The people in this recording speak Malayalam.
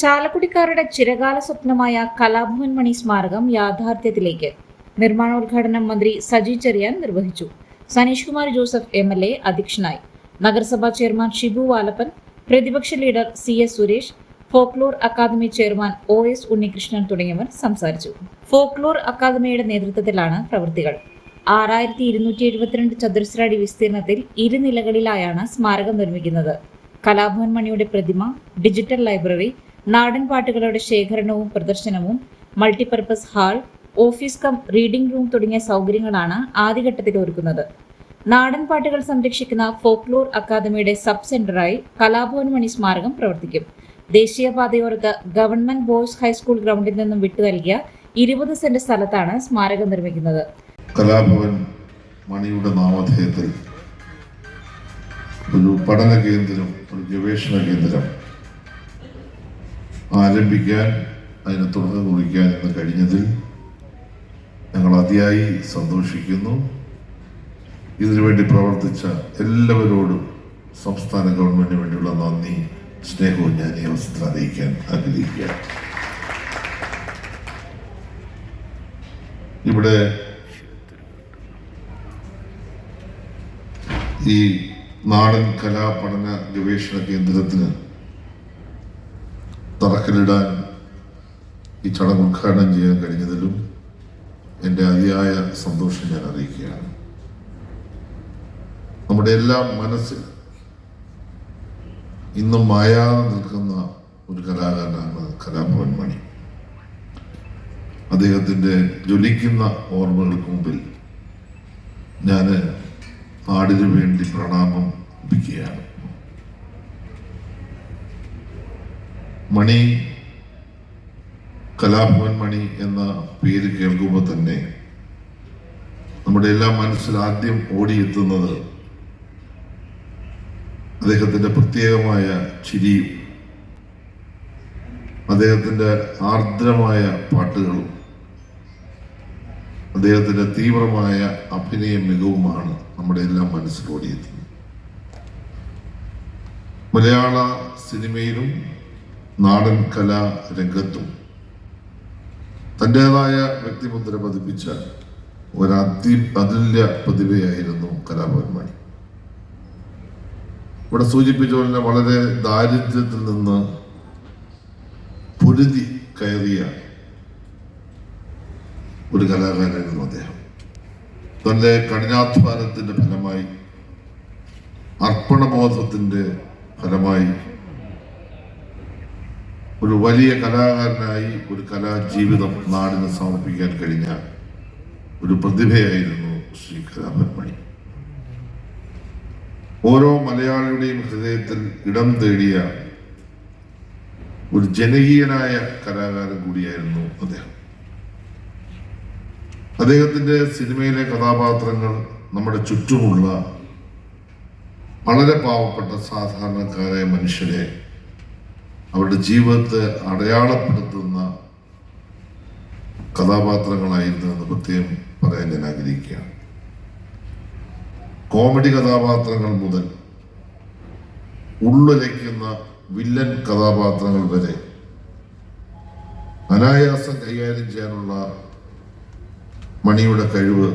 ചാലക്കുടിക്കാരുടെ ചിരകാല സ്വപ്നമായ കലാഭവൻ മണി സ്മാരകം യാഥാർത്ഥ്യത്തിലേക്ക്. നിർമ്മാണോദ്ഘാടനം മന്ത്രി സജി ചെറിയാൻ നിർവഹിച്ചു. Saneesh Kumar Joseph M L A അധ്യക്ഷനായി. നഗരസഭാ ചെയർമാൻ ഷിബു വാലപ്പൻ പ്രതിപക്ഷ leader C S Suresh folklore academy chairman O S Unnikrishnan തുടങ്ങിയവർ സംസാരിച്ചു. ഫോക്ലോർ അക്കാദമിയുടെ നേതൃത്വത്തിലാണ് പ്രവൃത്തികൾ. ആറായിരത്തി ഇരുന്നൂറ്റി എഴുപത്തിരണ്ട് ചതുരശ്ര അടി വിസ്തീർണത്തിൽ ഇരുനിലകളിലായാണ് സ്മാരകം നിർമ്മിക്കുന്നത്. കലാഭവൻ മണിയുടെ പ്രതിമ ഡിജിറ്റൽ ലൈബ്രറി നാടൻ പാട്ടുകളുടെ ശേഖരണവും പ്രദർശനവും multipurpose hall office cum reading room തുടങ്ങിയ സൗകര്യങ്ങളാണ് ആദ്യഘട്ടത്തിൽ ഒരുക്കുന്നത്. നാടൻ പാട്ടുകൾ സംരക്ഷിക്കുന്ന ഫോക്ലോർ അക്കാദമിയുടെ സബ് സെന്ററായി കലാഭവൻ മണി സ്മാരകം പ്രവർത്തിക്കും. ദേശീയപാതയോരത്ത് ഗവൺമെന്റ് ബോയ്സ് ഹൈസ്കൂൾ ഗ്രൗണ്ടിൽ നിന്നും വിട്ടു നൽകിയ ഇരുപത് സെന്റ് സ്ഥലത്താണ് സ്മാരകം നിർമ്മിക്കുന്നത്. കലാഭവൻ മണിയുടെ നാമധേയത്തിൽ ഒരു പഠന കേന്ദ്രം ഒരു ഗവേഷണ കേന്ദ്രം ആരംഭിക്കാൻ അതിനെ തുടക്കം കുറിക്കാൻ എന്ന് കഴിഞ്ഞതിൽ ഞങ്ങൾ അതിയായി സന്തോഷിക്കുന്നു. ഇതിനുവേണ്ടി പ്രവർത്തിച്ച എല്ലാവരോടും സംസ്ഥാന ഗവൺമെന്റിന് വേണ്ടിയുള്ള നന്ദി സ്നേഹവും ഞാൻ ഈ അവസരത്തിൽ അറിയിക്കാൻ ആഗ്രഹിക്കുക ഇവിടെ ഈ നാടൻ കലാ പഠന ഗവേഷണ കേന്ദ്രത്തിന് തറക്കല്ലിടാൻ ഈ ചടങ്ങ് ഉദ്ഘാടനം ചെയ്യാൻ കഴിഞ്ഞതിലും എന്റെ അതിയായ സന്തോഷം ഞാൻ അറിയിക്കുകയാണ്. നമ്മുടെ എല്ലാം മനസ്സിൽ ഇന്നും മായാതെ നിൽക്കുന്ന ഒരു കലാകാരനാണ് കലാഭവൻ മണി. അദ്ദേഹത്തിന്റെ ജ്വലിക്കുന്ന ഓർമ്മകൾക്ക് മുമ്പിൽ ഞാൻ നാടിനു വേണ്ടി പ്രണാമം അർപ്പിക്കുകയാണ്. മണി കലാഭവൻ മണി എന്ന പേര് കേൾക്കുമ്പോൾ തന്നെ നമ്മുടെ എല്ലാ മനസ്സിൽ ആദ്യം ഓടിയെത്തുന്നത് അദ്ദേഹത്തിന്റെ പ്രത്യേകമായ ചിരിയും അദ്ദേഹത്തിന്റെ ആർദ്രമായ പാട്ടുകളും അദ്ദേഹത്തിന്റെ തീവ്രമായ അഭിനയ മികവുമാണ് നമ്മുടെ എല്ലാം മനസ്സിൽ ഓടിയെത്തുന്നത്. മലയാള സിനിമയിലും നാടൻ കലാ രംഗത്തും തന്റെതായ വ്യക്തിമുദ്ര പതിപ്പിച്ച ഒരു അതി അതുല്യ പ്രതിഭയായിരുന്നു കലാഭവൻ ഇവിടെ സൂചിപ്പിച്ച പോലെ വളരെ ദാരിദ്ര്യത്തിൽ നിന്ന് പൊരുതി കയറിയ ഒരു കലാകാരനായിരുന്നു അദ്ദേഹം. തന്റെ കഠിനാധ്വാനത്തിന്റെ ഫലമായി അർപ്പണബോധത്തിന്റെ ഫലമായി ഒരു വലിയ കലാകാരനായി ഒരു കലാജീവിതം നാടിന് സമർപ്പിക്കാൻ കഴിഞ്ഞ ഒരു പ്രതിഭയായിരുന്നു ശ്രീ കലാഭൻ മണി. ഓരോ മലയാളിയുടെയും ഹൃദയത്തിൽ ഇടം തേടിയ ഒരു ജനകീയനായ കലാകാരൻ കൂടിയായിരുന്നു അദ്ദേഹം. അദ്ദേഹത്തിന്റെ സിനിമയിലെ കഥാപാത്രങ്ങൾ നമ്മുടെ ചുറ്റുമുള്ള വളരെ പാവപ്പെട്ട സാധാരണക്കാരായ മനുഷ്യരെ അവരുടെ ജീവിതത്തെ അടയാളപ്പെടുത്തുന്ന കഥാപാത്രങ്ങളായിരുന്നു എന്ന് പ്രത്യേകം പറയാൻ ഞാൻ ആഗ്രഹിക്കുകയാണ്. കോമഡി കഥാപാത്രങ്ങൾ മുതൽ ഉള്ളുലയ്ക്കുന്ന വില്ലൻ കഥാപാത്രങ്ങൾ വരെ അനായാസം കൈകാര്യം ചെയ്യാനുള്ള മണിയുടെ കഴിവ്